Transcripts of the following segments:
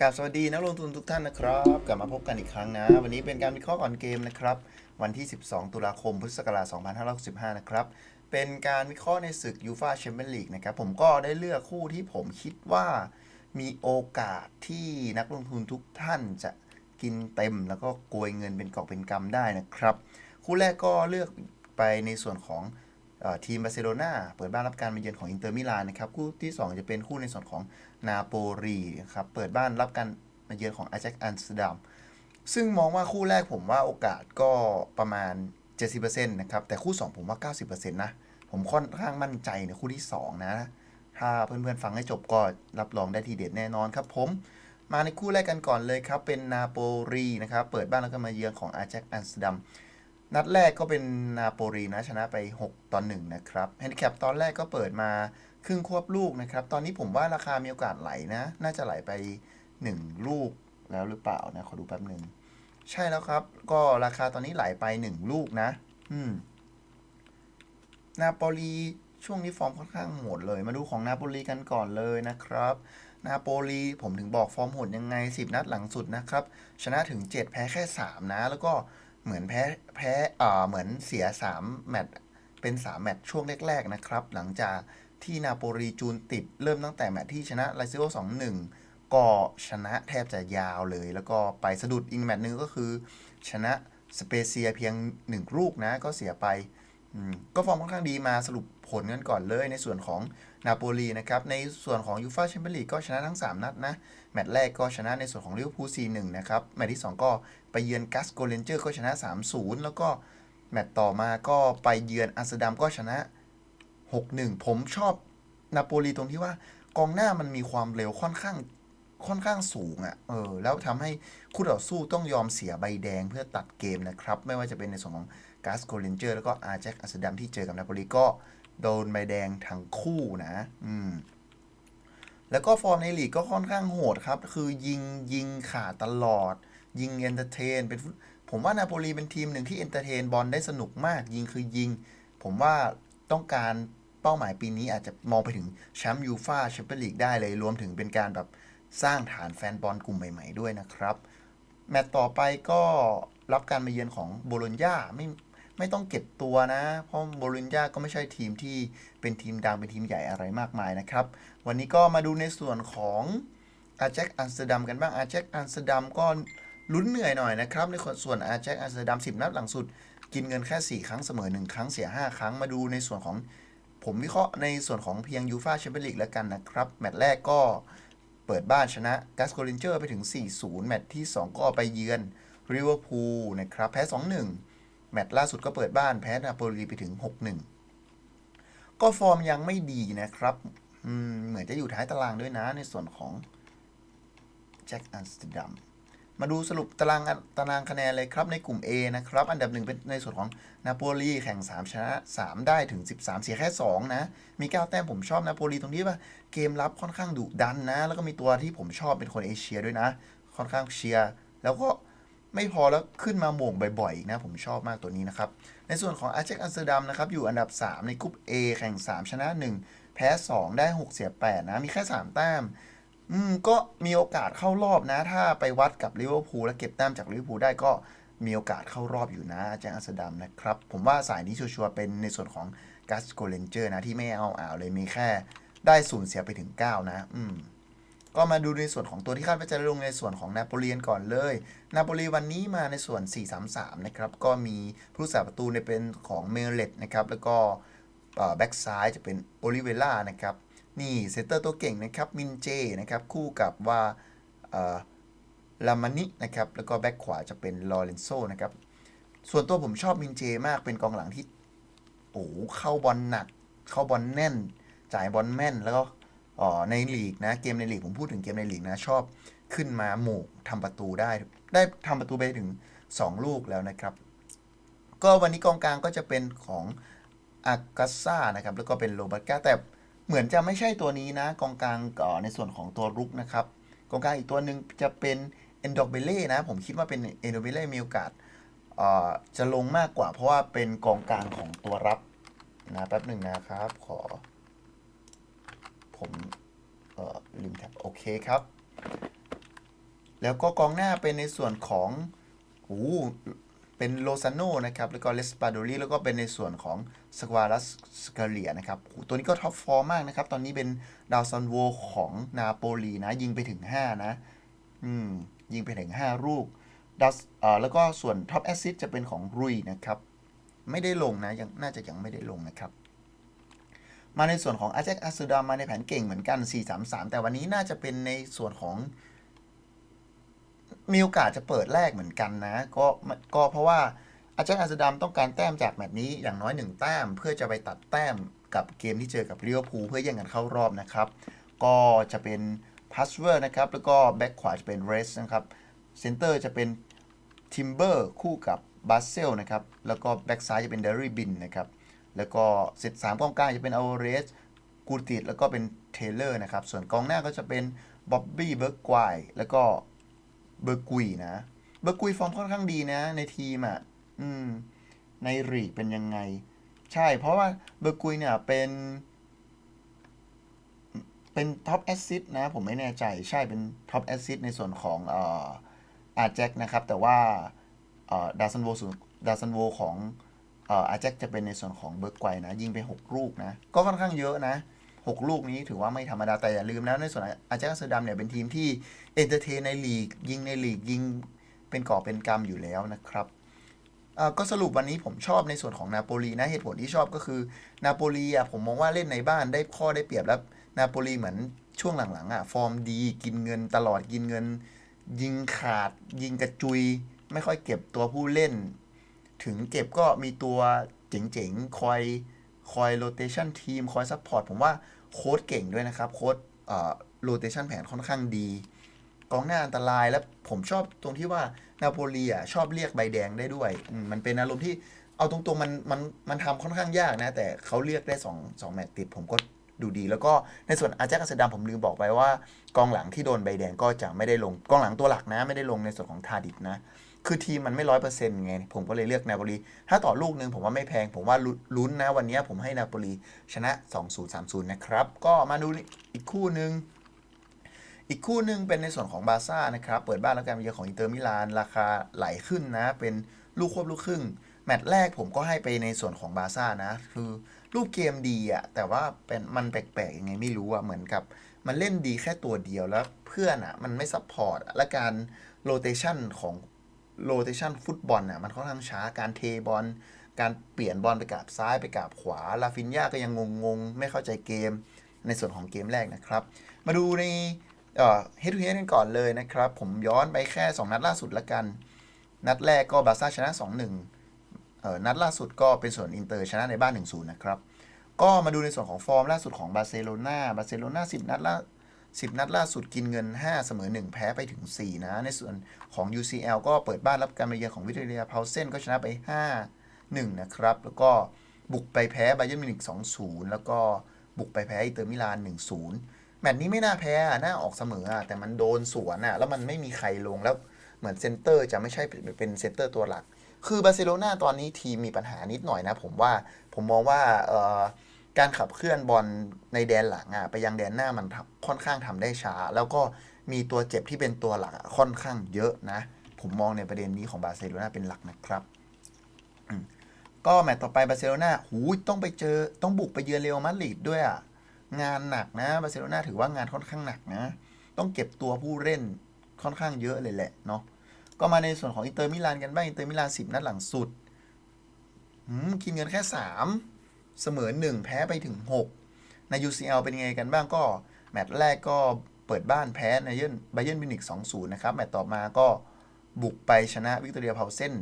กราบสวัสดีนักลงทุนทุกท่านนะครับ กลับมาพบกันอีกครั้งนะ วันนี้เป็นการวิเคราะห์ก่อนเกมนะครับ วันที่ 12 ตุลาคมพุทธศักราช2565 นะครับ เป็นการวิเคราะห์ในศึกยูฟาแชมเปี้ยนลีกนะครับ ผมก็ได้เลือกคู่ที่ผมคิดว่ามีโอกาสที่นักลงทุนทุกท่านจะกินเต็ม แล้วก็โกยเงินเป็นกอบเป็นกำได้นะครับ คู่แรกก็เลือกไปในส่วนของ ทีมบาร์เซโลนาเปิดบ้านรับการมาเยือนของอินเตอร์มิลานนะครับคู่ที่ 2 จะเป็นคู่ในส่วนของนาโปลีครับเปิดบ้านรับการมาเยือนของอาแจ็คอัมสเตอร์ดัมซึ่งมองว่าคู่แรกผมว่าโอกาสก็ประมาณ 70%นะครับ แต่คู่ 2 ผมว่า 90%นะ ผมค่อนข้างมั่นใจในคู่ที่ 2 นะ ถ้าเพื่อนๆ ฟังให้จบก็รับรองได้ทีเด็ดแน่นอนครับผม มาในคู่แรกกันก่อนเลยครับ เป็นนาโปลีนะครับ เปิดบ้านแล้วก็มาเยือนของอาแจ็คอัมสเตอร์ดัม นัดแรกก็เป็นนาโปลีนะชนะไป 6ต่อ1นะครับแฮนดิแคปตอนแรกก็เปิดมาครึ่งควบลูกนะครับ ตอนนี้ผมว่าราคามีโอกาสไหลนะ น่าจะไหลไป 1 ลูกแล้วหรือเปล่านะ ขอดูแป๊บหนึ่ง ใช่แล้วครับ ก็ราคาตอนนี้ไหลไป 1 ลูกนะ อืม นาโปลีช่วงนี้ฟอร์มค่อนข้างโหดเลย มาดูของนาโปลีกันก่อนเลยนะครับ นาโปลีผมถึงบอกฟอร์มโหดยังไง 10 นัดหลังสุดนะครับ ชนะถึง 7 แพ้แค่ 3 นะ แล้วก็ เหมือนแพ้แพ้อ่าเหมือนเสีย3แมตช์เป็น3แมตช์ช่วงแรกๆนะครับ หลังจากที่นาโปลีจูนติดเริ่มตั้งแต่แมตช์ที่ชนะไลซิโอ2-1ก็ชนะแทบจะยาวเลย แล้วก็ไปสะดุดอีกแมตช์หนึงก็คือ ชนะสเปเซียเพียง 1 ลูกนะ ก็เสียไปก็ฟอร์มค่อนข้างดีมาสรุปผลกันก่อนเลยในส่วนของนาโปลีนะครับ ในส่วนของยูฟาแชมเปี้ยนลีกก็ชนะทั้ง 3 นัดนะ แมตช์แรกก็ชนะในส่วนของลิเวอร์พูล4-1 นะครับ แมตช์ที่ 2 ก็ ไปเยือนกัสโกเรนเจอร์ก็ชนะ 3-0 แล้วก็แมตช์ต่อมาก็ไปเยือนอัสเตอร์ดัมก็ชนะ 6-1 ผมชอบนาโปลีตรงที่ว่ากองหน้ามันมีความเร็วค่อนข้างค่อนข้างสูงอะ่ะ เออ แล้วทำให้คู่ต่อสู้ต้องยอมเสียใบแดงเพื่อตัดเกมนะครับ ไม่ว่าจะเป็นในส่วนของกัสโกเรนเจอร์แล้วก็อาร์แจ็คอัสเตอร์ดัมที่เจอกับนาโปลีก็โดนใบแดงทั้งคู่นะ อืม แล้วก็ฟอร์มในลีกก็ค่อนข้างโหดครับ คือยิงยิงขาดตลอด ยิงเอนเตอร์เทนเป็นผมว่านาโปลีเป็นทีมหนึ่งที่เอนเตอร์เทนบอลได้สนุกมาก ยิงคือยิง ผมว่าต้องการเป้าหมายปีนี้อาจจะมองไปถึงแชมป์ยูฟาแชมเปี้ยนลีกได้เลยรวมถึงเป็นการแบบสร้างฐานแฟนบอลกลุ่มใหม่ ๆ ด้วยนะครับ แมตต์ต่อไปก็รับการมาเยือนของโบโลญญาไม่ไม่ต้องเก็บตัวนะ เพราะโบโลญญาก็ไม่ใช่ทีมที่เป็นทีมดังเป็นทีมใหญ่อะไรมากมายนะครับ วันนี้ก็มาดูในส่วนของอาแจ็คอัมสเตอร์ดัมกันบ้างอาแจ็คอัมสเตอร์ดัมก็ ลุ้นเหนื่อยหน่อยนะครับในส่วนอาแจ็คอัมสเตอร์ดัม10นัดหลังสุด กินเงินแค่ 4 ครั้งเสมอ 1 ครั้งเสีย 5 ครั้งมาดูในส่วนของผมวิเคราะห์ในส่วนของเพียงยูฟาแชมเปี้ยนลีกแล้วกันนะครับ แมตช์แรกก็เปิดบ้านชนะกัสโกลินเจอร์ไปถึง 4-0 แมตช์ที่ 2 ก็ไปเยือนริเวอร์พูลนะครับ แพ้ 2-1 แมตช์ล่าสุดก็เปิดบ้านแพ้นาโปลีไปถึง 6-1 ก็ฟอร์มยังไม่ดีนะครับเหมือนจะอยู่ท้ายตารางด้วยนะในส่วนของแจ็คอัมสเตดัม มาดูสรุปตารางตารางคะแนนเลยครับในกลุ่ม A นะครับ อันดับหนึ่งเป็นในส่วนของนาโปลีแข่ง 3 ชนะ 3 ได้ถึง 13 เสียแค่ 2 นะ มี 9 แต้มผมชอบนาโปลีตรงที่ว่าเกมรับค่อนข้างดุดันนะ แล้วก็มีตัวที่ผมชอบเป็นคนเอเชียด้วยนะ ค่อนข้างเชียร์แล้วก็ไม่พอแล้วขึ้นมาโม่งบ่อยๆอีกนะผมชอบมากตัวนี้นะครับ ในส่วนของอาเจกอัสเตอร์ดัมนะครับอยู่อันดับ 3 ในกลุ่ม A แข่ง 3 ชนะ 1 แพ้ 2 ได้ 6 เสีย 8 นะ มีแค่ 3 แต้ม อืมก็มีโอกาสเข้ารอบนะ ถ้าไปวัดกับลิเวอร์พูลและเก็บแต้มจากลิเวอร์พูลได้ก็มีโอกาสเข้ารอบอยู่นะแจ็คอัสตัมนะครับ ผมว่าสายนี้ชัวร์ๆเป็นในส่วนของกัสโกเลนเจอร์นะ ที่ไม่เอาอ่าวเลยมีแค่ได้ศูนย์เสียไปถึง 9 นะ อืม ก็มาดูในส่วนของตัวที่คาดว่าจะลงในส่วนของนาโปเลียนก่อนเลย นาโปลีวันนี้มาในส่วน 4-3-3 นะครับ ก็มีผู้รักษาประตูในเป็นของเมเลตนะครับ แล้วก็แบ็กซ้ายจะเป็นโอลิเวล่านะครับ นี่เซนเตอร์ตัวเก่งนะครับมินเจนะครับคู่กับว่าลามานินะครับแล้วก็แบ็กขวาจะเป็นลอเรนโซนะครับส่วนตัวผมชอบมินเจมากเป็นกองหลังที่โอ้เข้าบอลหนัก เข้าบอลแน่น จ่ายบอลแม่นแล้วก็ในลีกนะเกมในลีกผมพูดถึงเกมในลีกนะชอบขึ้นมาหมู่ทำประตูได้ ได้ทำประตูไปถึง 2 ลูกแล้วนะครับ ก็วันนี้กองกลางก็จะเป็นของอากาซ่านะครับ แล้วก็เป็นโรบัตกาแต่ เหมือนจะไม่ใช่ตัวนี้นะ กองกลางก่อในส่วนของตัวรุกนะครับ กองกลางอีกตัวหนึ่งจะเป็นเอนโดเบเล่นะ ผมคิดว่าเป็นเอนโดเบเล่มีโอกาสจะลงมากกว่า เพราะว่าเป็นกองกลางของตัวรับนะแป๊บหนึ่งนะครับ ขอ ผมออลืมแท็บโอเคครับ แล้วก็กองหน้าเป็นในส่วนของโอ้ เป็นโลซานโนนะครับ แล้วก็เลสปาโดรีแล้วก็เป็นในส่วนของสควาลัสสกาเลียนะครับ ตัวนี้ก็ท็อปฟอร์มมากนะครับ ตอนนี้เป็นดาวซันโวของนาโปลีนะ ยิงไปถึง 5 นะ อืม ยิงไปถึง 5 ลูกดาวเอ่อแล้วก็ส่วนท็อปแอสซิสจะเป็นของรุยนะครับ ไม่ได้ลงนะ ยังน่าจะยังไม่ได้ลงนะครับ มาในส่วนของอาเจกอาซูดามาในแผนเก่งเหมือนกัน 4-3-3 แต่วันนี้น่าจะเป็นในส่วนของ มีโอกาสจะเปิดแรกเหมือนกันนะ ก็ก็เพราะว่าอาจารย์อาซดามต้องการแต้มจากแมตช์นี้อย่างน้อยหนึ่งแต้ม เพื่อจะไปตัดแต้มกับเกมที่เจอกับเรียวพูเพื่อแย่งกันเข้ารอบนะครับ ก็จะเป็นพัสเวอร์นะครับ แล้วก็แบ็คขวาจะเป็นเรสนะครับเซนเตอร์จะเป็นทิมเบอร์คู่กับบาเซลนะครับ แล้วก็แบ็คซ้ายจะเป็นเดอรี่บินนะครับ แล้วก็เซตสามกองกลางจะเป็นอ l เรสกูติดแล้วก็เป็นเทเลอร์นะครับ ส่วนกองหน้าก็จะเป็นบ๊อบบี้เบิร์กไกวแล้วก็ เบอร์กุยนะ เบอร์กุยฟอร์มค่อนข้างดีนะ ในทีมอะ อืม ในรีกเป็นยังไง ใช่ เพราะว่าเบอร์กุยเนี่ยเป็น เป็นท็อปแอสซิสนะ ผมไม่แน่ใจ ใช่ เป็นท็อปแอสซิสในส่วนของเอ่ออาแจ็คนะครับ แต่ว่าเอ่อดาซันโวดาซันโวของเอ่ออาแจ็คจะเป็นในส่วนของเบอร์ไกนะ ยิงไป 6 ลูกนะ ก็ค่อนข้างเยอะนะ 6 ลูกนี้ถือว่าไม่ธรรมดาแต่อย่าลืมนะในส่วนอาแจ็คอัมสเตอร์ดัมเนี่ยเป็นทีมที่เอนเตอร์เทนในลีก ยิงในลีกยิงเป็นก่อเป็นกรรมอยู่แล้วนะครับก็สรุปวันนี้ผมชอบในส่วนของนาโปลีนะเหตุผลที่ชอบก็คือนาโปลีอะผมมองว่าเล่นในบ้านได้ข้อได้เปรียบแล้วนาโปลีเหมือนช่วงหลังๆอะฟอร์มดีกินเงินตลอดกินเงิน ยิงขาด ยิงกระจุย ไม่ค่อยเก็บตัวผู้เล่น ถึงเก็บก็มีตัวเจ๋งๆคอย คอยโรเตชันทีมคอยซัพพอร์ตผมว่าโค้ดเก่งด้วยนะครับ โค้ดโรเตชันแผนค่อนข้างดี กองหน้าอันตรายแล้วผมชอบตรงที่ว่านาโปลีอะชอบเรียกใบแดงได้ด้วย มันเป็นอารมณ์ที่เอาตรงๆมันมันมันทำค่อนข้างยากนะ แต่เขาเรียกได้2งแมตช์ติดผมก็ดูดี แล้วก็ในส่วนอาแจ็คอัสดามผมลืมบอกไปว่า กองหลังที่โดนใบแดงก็จะไม่ได้ลง กองหลังตัวหลักนะ ไม่ได้ลงในส่วนของทาดิดนะ คือทีมมันไม่ร้อยเปอร์เซ็นต์ไง ผมก็เลยเลือกนาโปลี ถ้าต่อลูกหนึ่งผมว่าไม่แพง ผมว่าลุ้นนะวันนี้ผมให้นาโปลีชนะ 2-0-3-0 นะครับ ก็มาดูอีกคู่หนึ่งอีกคู่หนึ่งเป็นในส่วนของบาร์ซ่านะครับ เปิดบ้านแล้วการเยือนของอินเตอร์มิลาน ราคาไหลขึ้นนะ เป็นลูกควบลูกครึ่ง แมตช์แรกผมก็ให้ไปในส่วนของบาร์ซ่านะ คือรูปเกมดีอะแต่ว่าเป็นมันแปลกๆยังไงไม่รู้อะเหมือนกับ มันเล่นดีแค่ตัวเดียวแล้วเพื่อนอะมันไม่ซัพพอร์ตและการโรเตชันของ โรเตชันฟุตบอลอะมันค่อนข้างช้าการเทบอลการเปลี่ยนบอลไปกราบซ้ายไปกราบขวาลาฟินยาก็ยังงงๆ ไม่เข้าใจเกมในส่วนของเกมแรกนะครับ มาดูในเอ่อ head to head กันก่อนเลยนะครับ ผมย้อนไปแค่ 2 นัดล่าสุดละกัน นัดแรกก็บาร์ซ่าชนะ 2-1เอ่อนัดล่าสุดก็เป็นส่วนอินเตอร์ชนะในบ้าน 1-0 นะครับ ก็มาดูในส่วนของฟอร์มล่าสุดของบาร์เซโลนาบาร์เซโลนา10 นัดล่า 10 นัดล่าสุดกินเงิน 5 เสมอ 1 แพ้ไปถึง 4 นะ ในส่วนของ UCL ก็เปิดบ้านรับการมาเยือนของวิเทเรียพาวเซนก็ชนะไป 5 1 นะครับ แล้วก็บุกไปแพ้ไบเยร์มิวนิก2-0 แล้วก็บุกไปแพ้อิเตอร์มิลาน 1-0 แมตช์นี้ไม่น่าแพ้น่าออกเสมอแต่มันโดนสวนอะแล้วมันไม่มีใครลงแล้วเหมือนเซนเตอร์จะไม่ใช่เป็นเซนเตอร์ตัวหลัก คือบาร์เซโลนาตอนนี้ทีมมีปัญหานิดหน่อยนะ ผมว่าผมมองว่าเออ การขับเคลื่อนบอลในแดนหลังอะไปยังแดนหน้ามันทำค่อนข้างทำได้ช้า แล้วก็มีตัวเจ็บที่เป็นตัวหลักค่อนข้างเยอะนะ ผมมองในประเด็นนี้ของบาร์เซโลนาเป็นหลักนะครับ ก็แมตต์ต่อไปบาร์เซโลนาหูยต้องไปเจอต้องบุกไปเยือนเรอัลมาดริดด้วยอะงานหนักนะบาร์เซโลนาถือว่างานค่อนข้างหนักนะ ต้องเก็บตัวผู้เล่นค่อนข้างเยอะเลยแหละเนาะก็มาในส่วนของอินเตอร์มิลานกันบ้างอินเตอร์มิลานสิบนัดหลังสุดกินเงินแค่สาม เสมอหนึ่งแพ้ไปถึงหกใน UCL เป็นยังไงกันบ้างก็ แมตช์แรกก็เปิดบ้านแพ้ในเยนไบเยนมิวนิก2-0 นะครับ แมตช์ต่อมาก็บุกไปชนะวิกตอเรียพาเซน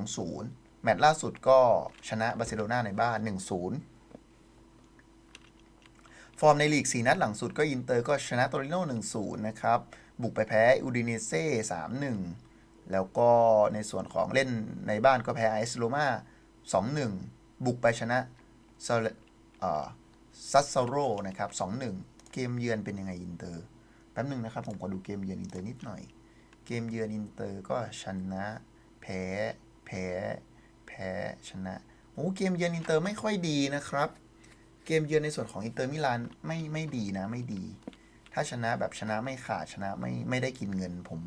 2-0 แมตช์ล่าสุดก็ชนะบาร์เซโลนาในบ้าน 1-0 ฟอร์มในลีก 4 นัดหลังสุดก็อินเตอร์ก็ชนะโตริโน่1-0 นะครับ บุกไปแพ้อูดิเนเซ่3-1 แล้วก็ในส่วนของเล่นในบ้านก็แพ้ไอซ์โรมา2-1 บุกไปชนะ ซาเลซซัสซาโรนะครับ2-1เกมเยือนเป็นยังไงอินเตอร์แป๊บหนึ่งนะครับ ผมขอดูเกมเยือนอินเตอร์นิดหน่อย เกมเยือนอินเตอร์ก็ชนะ แพ้แพ้แพ้ชนะโอ้เกมเยือนอินเตอร์ไม่ค่อยดีนะครับ เกมเยือนในส่วนของอินเตอร์มิลานไม่ไม่ดีนะไม่ดี ถ้าชนะแบบชนะไม่ขาดชนะไม่ไม่ได้กินเงิน ผม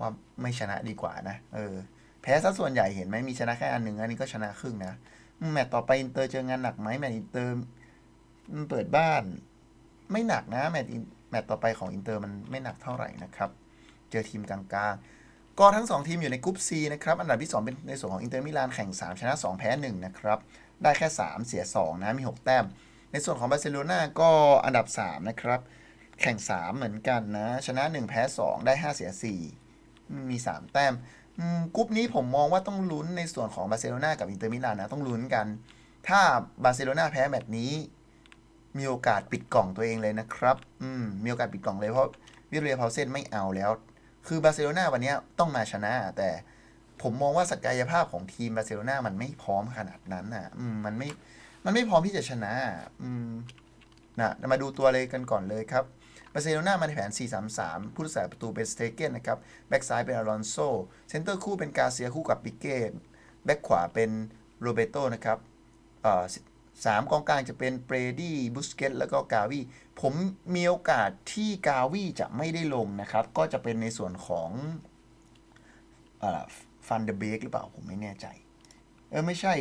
ว่าไม่ชนะดีกว่านะเออแพ้ซะส่วนใหญ่เห็นไหมมีชนะแค่อันหนึ่งอันนี้ก็ชนะครึ่งนะ แมตต์ต่อไปอินเตอร์เจองานหนักไหมแมตต์อินเตอร์มันเปิดบ้าน ไม่หนักนะแมตต์แมตต์ต่อไปของอินเตอร์มันไม่หนักเท่าไหร่นะครับ เจอทีมกลางๆ ก็ทั้ง 2 ทีมอยู่ในกรุ๊ป C นะครับ อันดับที่ 2 เป็นในส่วนของอินเตอร์มิลานแข่ง 3 ชนะ 2 แพ้ 1 นะครับ ได้แค่ 3 เสีย 2 นะ มี 6 แต้ม ในส่วนของบาร์เซโลนาก็อันดับ 3 นะครับ แข่ง 3 เหมือนกันนะ ชนะ 1 แพ้ 2 ได้ 5 เสีย 4 มี 3 แต้ม กรุ๊ปนี้ผมมองว่าต้องลุ้นในส่วนของบาร์เซโลนากับอินเตอร์มิลานนะต้องลุ้นกัน ถ้าบาร์เซโลนาแพ้แมตช์นี้ มีโอกาสปิดกล่องตัวเองเลยนะครับ อืมมีโอกาสปิดกล่องเลยเพราะวิเรียพาเซนไม่เอาแล้ว คือบาร์เซโลนาวันนี้ต้องมาชนะ แต่ผมมองว่าศักยภาพของทีมบาร์เซโลนามันไม่พร้อมขนาดนั้นอะ อืมมันไม่มันไม่พร้อมที่จะชนะ อืมนะมาดูตัวเลยกันก่อนเลยครับ บาร์เซโลนามาในแผน 4-3-3 ผู้รักษาประตูเป็นสเตเกนนะครับ แบ็กซ้ายเป็นอลอนโซ เซนเตอร์คู่เป็นกาเซียคู่กับปิเก้ แบ็กขวาเป็นโรเบโตนะครับสามกองกลางจะเป็นเปรดี้ บุสเกตแล้วก็กาวี ผมมีโอกาสที่กาวีจะไม่ได้ลงนะครับ ก็จะเป็นในส่วนของฟันเดเบกหรือเปล่า ผมไม่แน่ใจ เออไม่ใช่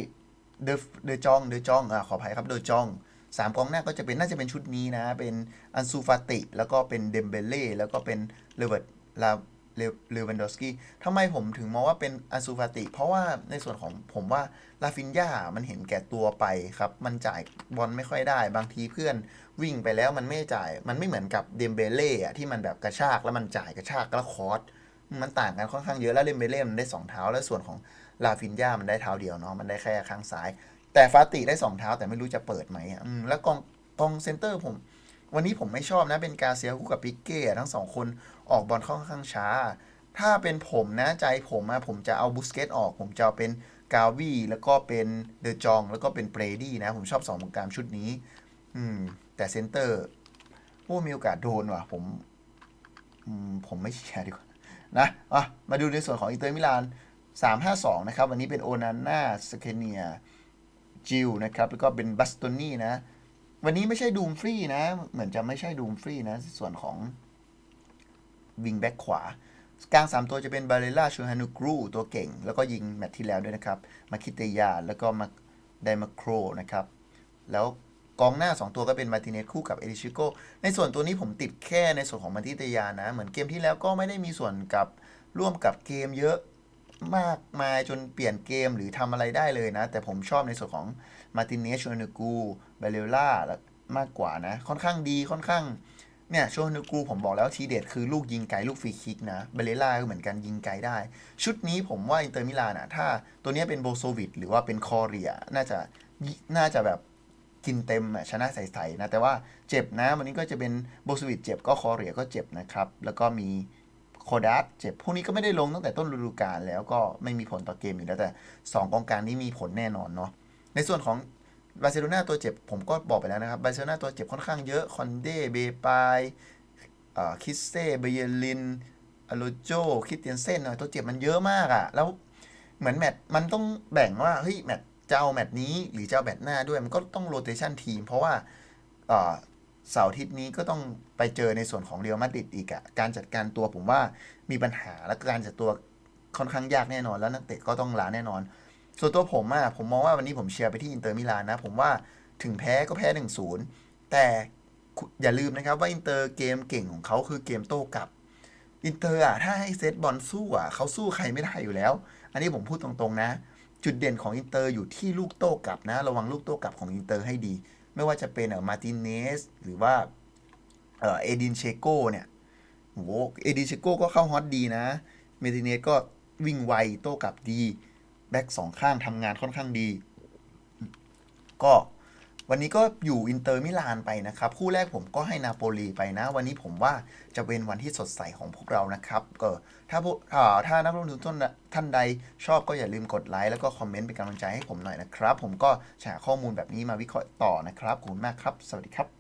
เดอเดอจอง เดอจอง อ่าขออภัยครับ เดอจอง สามกองหน้าก็จะเป็นน่าจะเป็นชุดนี้นะ เป็นอันซูฟาติ แล้วก็เป็นเดมเบเล่แล้วก็เป็นเลเวิร์ตลาเลวันดอสกี้ทำไมผมถึงมองว่าเป็นอันซูฟาติ เพราะว่าในส่วนของผมว่าลาฟินยามันเห็นแก่ตัวไปครับ มันจ่ายบอลไม่ค่อยได้ บางทีเพื่อนวิ่งไปแล้วมันไม่จ่าย มันไม่เหมือนกับเดมเบเล่อะที่มันแบบกระชากแล้วมันจ่ายกระชากแล้วคอร์สมันต่างกันค่อนข้างเยอะแล้วเดมเบเล่มันได้ 2 เท้า แล้วส่วนของลาฟินยามันได้เท้าเดียวเนาะ มันได้แค่ข้างซ้าย แต่ฟาติได้2เท้าแต่ไม่รู้จะเปิดไหมอะอืมแล้วกองกองเซนเตอร์ผม วันนี้ผมไม่ชอบนะเป็นกาเซียคู่กับปิกเก้ทั้งสองคนออกบอลค่อนข้างช้า ถ้าเป็นผมนะใจผมอะผมจะเอาบุสเกตออก ผมจะเอาเป็นกาวีแล้วก็เป็นเดอจอง แล้วก็เป็นเบรดี้นะ ผมชอบสองกลางชุดนี้ อืม แต่เซนเตอร์โอ้มีโอกาสโดนว่ะ ผมผมไม่เชียร์ดีกว่านะะมาดูในส่วนของอินเตอร์มิลาน 352 นะครับ วันนี้เป็นโอนาน่าสเคเนีย จิลนะครับ แล้วก็เป็นบัสโตนี่นะ วันนี้ไม่ใช่ดูมฟรีนะ เหมือนจะไม่ใช่ดูมฟรีนะ ส่วนของวิงแบ็กขวากลาง 3 ตัวจะเป็นบาเลล่าชูฮานุกรูตัวเก่ง แล้วก็ยิงแมตช์ที่แล้วด้วยนะครับ มาคิเตยา แล้วก็มาไดมาโครนะครับ แล้วกองหน้า 2 ตัวก็เป็นมาติเนสคู่กับเอดิชิโกในส่วนตัวนี้ผมติดแค่ในส่วนของมาติเตยานะ เหมือนเกมที่แล้วก็ไม่ได้มีส่วนกับร่วมกับเกมเยอะ มากมายจนเปลี่ยนเกมหรือทำอะไรได้เลยนะ แต่ผมชอบในส่วนของมาตินเนสชูนุกรูบาเลล่ามากกว่านะ ค่อนข้างดีค่อนข้างเนี่ยโชนุกูผมบอกแล้วทีเด็ดคือลูกยิงไกลลูกฟรีคิกนะเบเลล่าก็เหมือนกันยิงไกลได้ ชุดนี้ผมว่าอินเตอร์มิลานอะถ้าตัวนี้เป็นโบโซวิดหรือว่าเป็นคอเรียน่าจะน่าจะแบบกินเต็มชนะใสๆนะ แต่ว่าเจ็บนะ วันนี้ก็จะเป็นโบโซวิดเจ็บก็คอเรียก็เจ็บนะครับ แล้วก็มี โคดัสเจ็บพวกนี้ก็ไม่ได้ลงตั้งแต่ต้นฤดูกาลแล้วก็ไม่มีผลต่อเกมอยู่แล้วแต่สองกองกลางนี้มีผลแน่นอนเนาะในส่วนของบาร์เซโลนาตัวเจ็บผมก็บอกไปแล้วนะครับบาร์เซโลนาตัวเจ็บค่อนข้างเยอะคอนเดเบปายคิสเซ่เบเยลินอโลโจคิสเตียนเซนตัวเจ็บมันเยอะมากอะ่ะแล้วเหมือนแมตมันต้องแบ่งว่าเฮ้ยแมตจะเอาแมตนี้หรือจะเอาแมตหน้าด้วยมันก็ต้องโรเตชันทีม เพราะว่า เสาร์อาทิตย์นี้ก็ต้องไปเจอในส่วนของเรียลมาดริดอีกอะการจัดการตัวผมว่ามีปัญหาและการจัดตัวค่อนข้างยากแน่นอน แล้วนักเตะก็ต้องลาแน่นอน ส่วนตัวผมอะผมมองว่าวันนี้ผมเชียร์ไปที่อินเตอร์มิลานนะ ผมว่าถึงแพ้ก็แพ้ 1-0 แต่อย่าลืมนะครับว่าอินเตอร์เกมเก่งของเขาคือเกมโต้กลับอินเตอร์อะถ้าให้เซตบอลสู้อะเขาสู้ใครไม่ได้อยู่แล้ว อันนี้ผมพูดตรงๆนะ จุดเด่นของอินเตอร์อยู่ที่ลูกโต้กลับนะ ระวังลูกโต้กลับของอินเตอร์ให้ดี ไม่ว่าจะเป็นเออมาร์ติเนสหรือว่าเออเอดินเชโกเนี่ยโหเอดินเชโกก็เข้าฮอตดีนะเมตินเนสก็วิ่งไวโต้กลับดี แบ็กสองข้างทำงานค่อนข้างดี ก็ วันนี้ก็อยู่อินเตอร์มิลานไปนะครับ คู่แรกผมก็ให้นาโปลีไปนะ วันนี้ผมว่าจะเป็นวันที่สดใสของพวกเรานะครับก็ถ้าพวกอ่าถ้านักลงทุนท่านใดชอบก็อย่าลืมกดไลค์แล้วก็คอมเมนต์เป็นกำลังใจให้ผมหน่อยนะครับ ผมก็จะหาข้อมูลแบบนี้มาวิเคราะห์ต่อนะครับขอบคุณมากครับ สวัสดีครับ